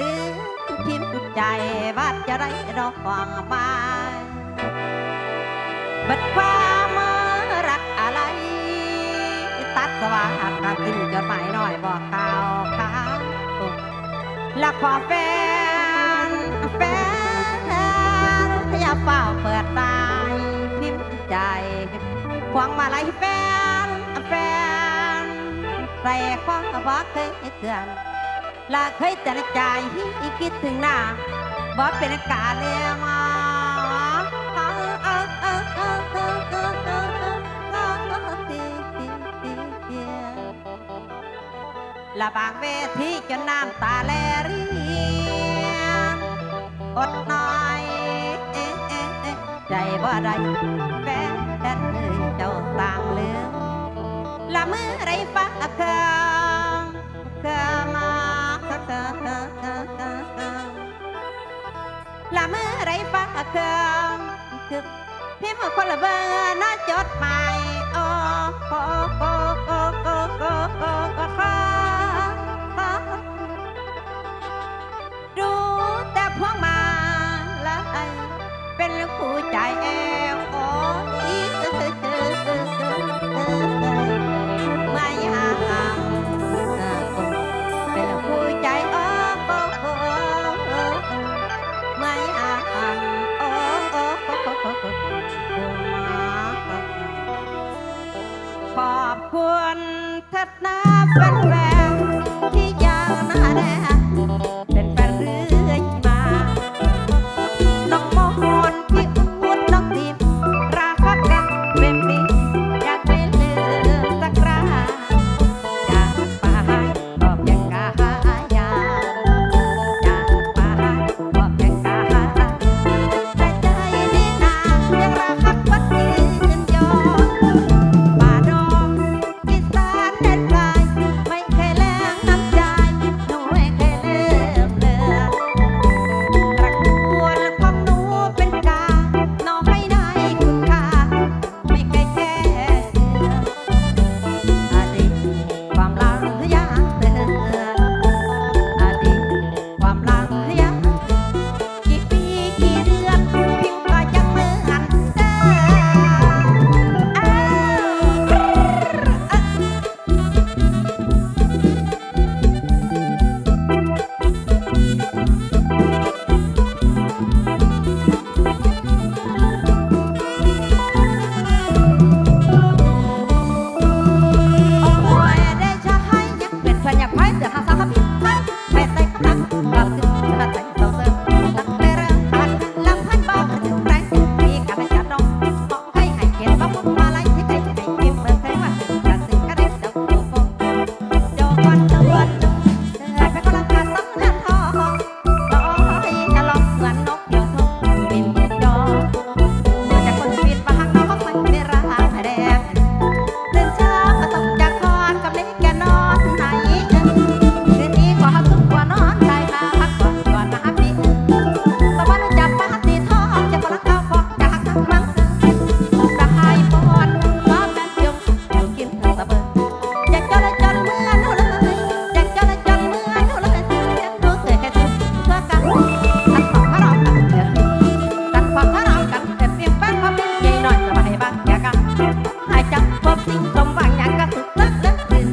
ลืมพิมพ์ใจว่าจะไรดอกฟังมาบัดความรักอะไร ตัดสว่างหักกับทิ้งจดหมายหน่อยบอกข่าวข่าวและขอแฟนแฟนอย่าเฝ้าเปิดตาพิมพ์ใจควงมาลัยแฟนแฟนใส่ความว่าเคยเตือน ลาเคยแต่ใจคิดถึงหน้าบ่เป็นกาเลียมาละบางเวทีจนน้ำตาแลรีอดน่อยเอ๊ะเอ๊ะเอ๊ะใจบ่ได้แฟนแฟนเอ้ยเจ้าต่างเลืองละมือไรฟ้าเครื่องเครื่อง ละมือไรฟังเครื่องคือพิมพ์คนละเบอร์น่าจดหมายโอ้โอ้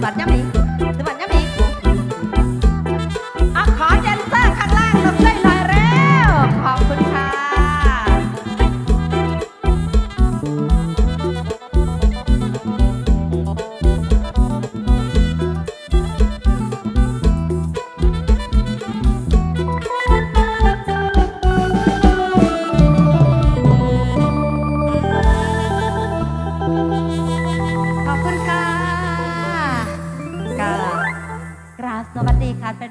บัดยามนี้ตื่นบัดยามนี้อะขอแดนเซอร์ข้างล่างลงช่วยหน่อยเร็ว ขอบคุณค่ะขอ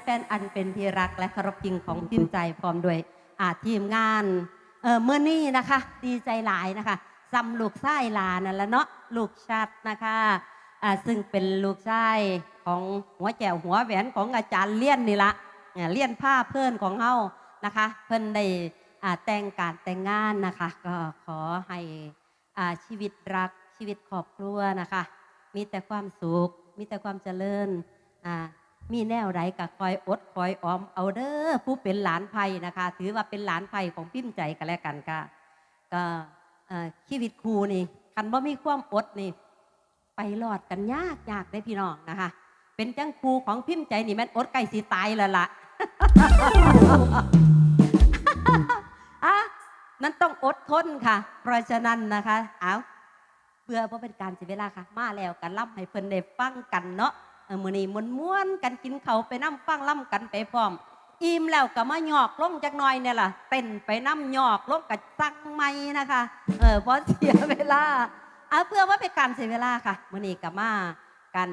ฟนอันเป็นที่รักและเคารพจริงของพิมใจพร้อมด้วยอาทีมงานเออเมื่อนี้นะคะ ดีใจหลายนะคะซำลูกชายหลานนั่นแหละเนาะลูกชัดนะคะอ่าซึ่งเป็นลูกชายของหัวแจวหัวแหวนของอาจารย์เลี่ยนนี่ละเลี่ยนผ้าเพื่อนของเฮานะคะ เพิ่นได้อ่าแต่งการแต่งงานนะคะ ก็ขอให้อ่าชีวิตรักชีวิตครอบครัวนะคะ มีแต่ความสุข มีแต่ความเจริญอ่า มีแนวไรก็คอยอดคอยออมเอาเด้อผู้เป็นหลานไผ่นะคะ ถือว่าเป็นหลานไผ่ของพิมพ์ใจกันแล้วกันค่ะก็ชีวิตครูนี่คันว่ามีความอดนี่ ไปรอดกันยากยากได้พี่น้องนะคะ เป็นจังครูของพิมพ์ใจนี่แม่นอดไก่สีตายแล้วล่ะอะนั่นต้องอดทนค่ะ เพราะฉะนั้นนะคะ เอาเพื่อเพราะเป็นการเสียเวลาค่ะ มาแล้วกันล่ำให้เพิ่นได้ฟังกันเนาะ เออมื้อนี้ม้วนกันกินเขาไปน้ำฟังล่ำกันไปพร้อม อิ่มแล้วก็มาหยอกลงจักหน่อยเนี่ยล่ะเต้นไปน้ำหยอกลงกับซังไม่นะคะ เออเพราะเสียเวลาเอาเพื่อว่าเป็นการเสียเวลาค่ะมื้อนี้ก็มากัน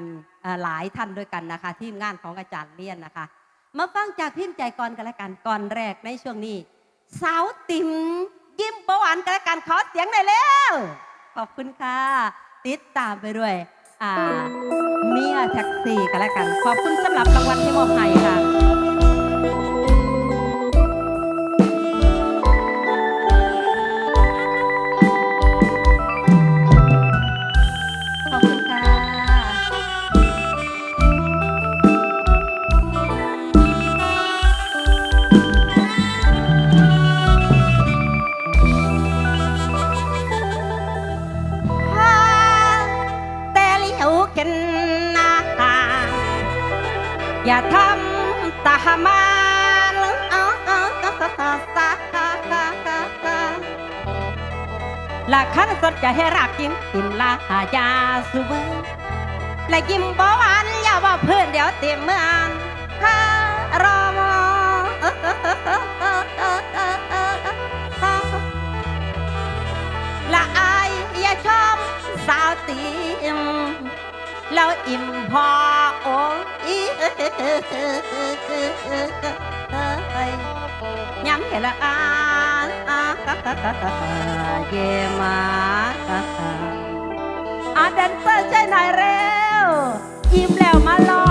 หลายท่านด้วยกันนะคะ ทีมงานของอาจารย์เลียนนะคะ มาฟังจากพิมพ์ใจก่อนกันละกันก่อนแรกในช่วงนี้ สาวติ๋มยิ้มประวานกันละกันขอเสียงหน่อยเร็วขอบคุณค่ะ ติดตามไปด้วย อ่าเมียแท็กซี่กันแล้วกัน ขอบคุณสำหรับรางวัลที่มอบให้ค่ะ ละขันสดจะให้รักยิ้มกินละหายาสูบและยิ้มบ่หวานอย่าว่าเพื่อนเดี๋ยวเต็มเมืองฮารอมอละอายอย่าชมสาวตีมแล้วอิ่มพอโอ้ยย้ำเห็นละอา เยมาอาแดนเซอร์ใช่หน่อยเร็วยิ้มแล้วมาลอ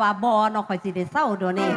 ว่าบอเนาะข่อยสิได้เศร้าเดี๋ยวนี้